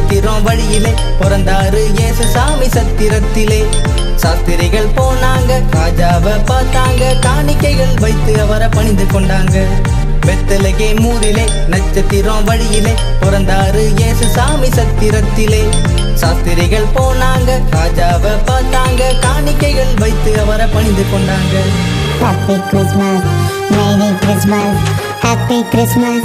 நட்சத்திரம் வழியிலே பிறந்தாரு ஏசு சாமி சத்திரத்திலே. சாஸ்திரிகள் போனாங்க ராஜாவை பார்த்தாங்க காணிக்கைகள் வைத்து அவரை பணிந்து கொண்டாங்க. வெத்தலகே மூரிலே நட்சத்திரம் வழியிலே பிறந்தாரு ஏசு சாமி சத்திரத்திலே. சாஸ்திரிகள் போனாங்க ராஜாவை பார்த்தாங்க காணிக்கைகள் வைத்து அவரை பணிந்து கொண்டாங்க. Happy Christmas, Merry Christmas, Happy Christmas,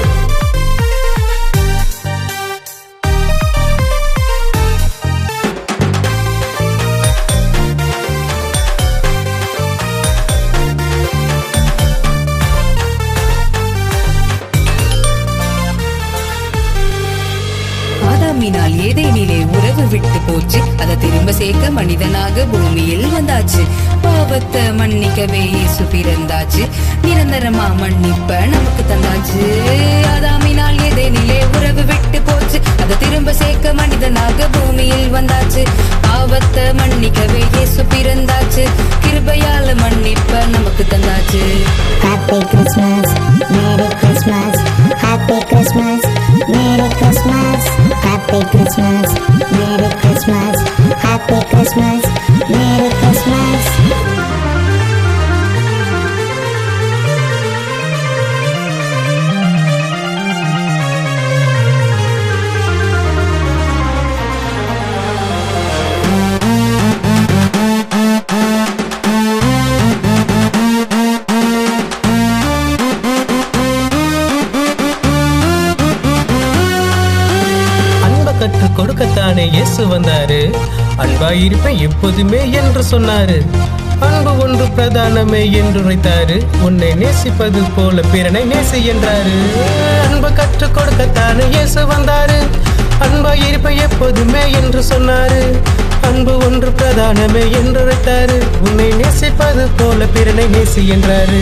ஆதாமினால் ஏதேனிலே உறவு விட்டு போச்சு. அதை திரும்ப சேர்க்க மனிதனாக பூமியில் வந்தாச்சு. பாவத்தை மன்னிக்கவே இயேசு பிறந்தாச்சு. நிரந்தரமா மன்னிப்ப நமக்கு தந்தாச்சு. அதாமினால் ஏதேனிலே உறவு விட்டு போச்சு. அதை திரும்ப சேர்க்க மனிதனாக பூமியில் வந்தாச்சு. பாவத்தை மன்னிக்கவே இயேசு பிறந்தாச்சு. கிருபையால மன்னிப்ப நமக்கு தந்தாச்சு. Happy Happy Christmas, Merry Christmas. கற்றுக் கொடுக்கத்தானே இயேசு வந்தாரு அன்பாயிருப்பேன் எப்போதுமே என்று சொன்னாரு. அன்பு ஒன்று பிரதானமே என்று உரைத்தாரு. உன்னை நேசிப்பது போல பிறனை நேசி என்றாரு. அன்பு கற்றுக் கொடுக்கத்தானே இயேசு வந்தாரு. அன்பாய் இருப்பேன் எப்போதுமே என்று சொன்னாரு. அன்பு ஒன்று பிரதானமே என்று உரைத்தாரு. உன்னை நேசிப்பது போல பிறனை நேசி என்றாரு.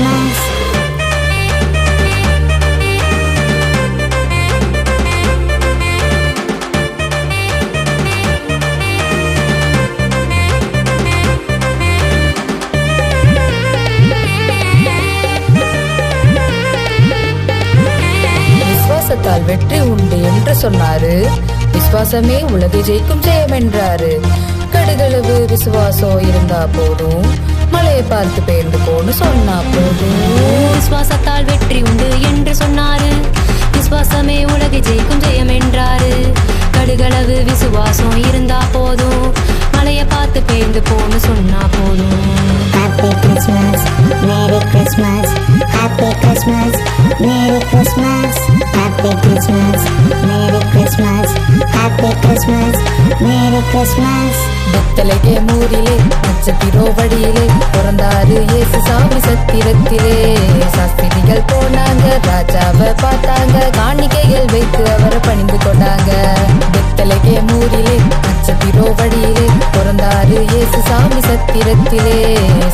வெற்றி உண்டு என்று சொன்னாரு. விசுவாசமே உலகை ஜெயிக்கும் ஜெயம் என்றாரு. கடுகளவு விசுவாசம் இருந்தா போதும். மலையை பார்த்து பெயர்ந்து போன்னு சொன்னா போதும். விசுவாசத்தால் வெற்றி உண்டு என்று சொன்னாரு. விசுவாசமே உலகை ஜெயிக்கும் ஜெயம் என்றாரு. கடுகளவு விசுவாசம் இருந்தா போதும். மலைய பார்த்து பேர்ந்து போன்னு சொன்னா போதும். Happy Christmas, Merry Christmas, Happy Christmas, Merry Christmas, Christmas, Merry Christmas, Happy Christmas, Merry Christmas. வெத்தலைக்கே மூரிலே நட்சத்திரோ வழியிலே பிறந்தாரு இயேசு சாமி சத்திரத்திலே. சாஸ்திரிகள் போனாங்க ராஜாவை பார்த்தாங்க காணிக்கைகள் வைத்து அவரை பணிந்து கொண்டாங்க. வெத்தலைக்கே மூரிலே நட்சத்திரோ வழியிலே பிறந்தாரு இயேசு சாமி சத்திரத்திலே.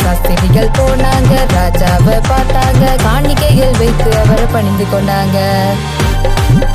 சாஸ்திரிகள் போனாங்க ராஜாவை பார்த்தாங்க காணிக்கைகள் வைத்து அவரை பணிந்து கொண்டாங்க. Bye.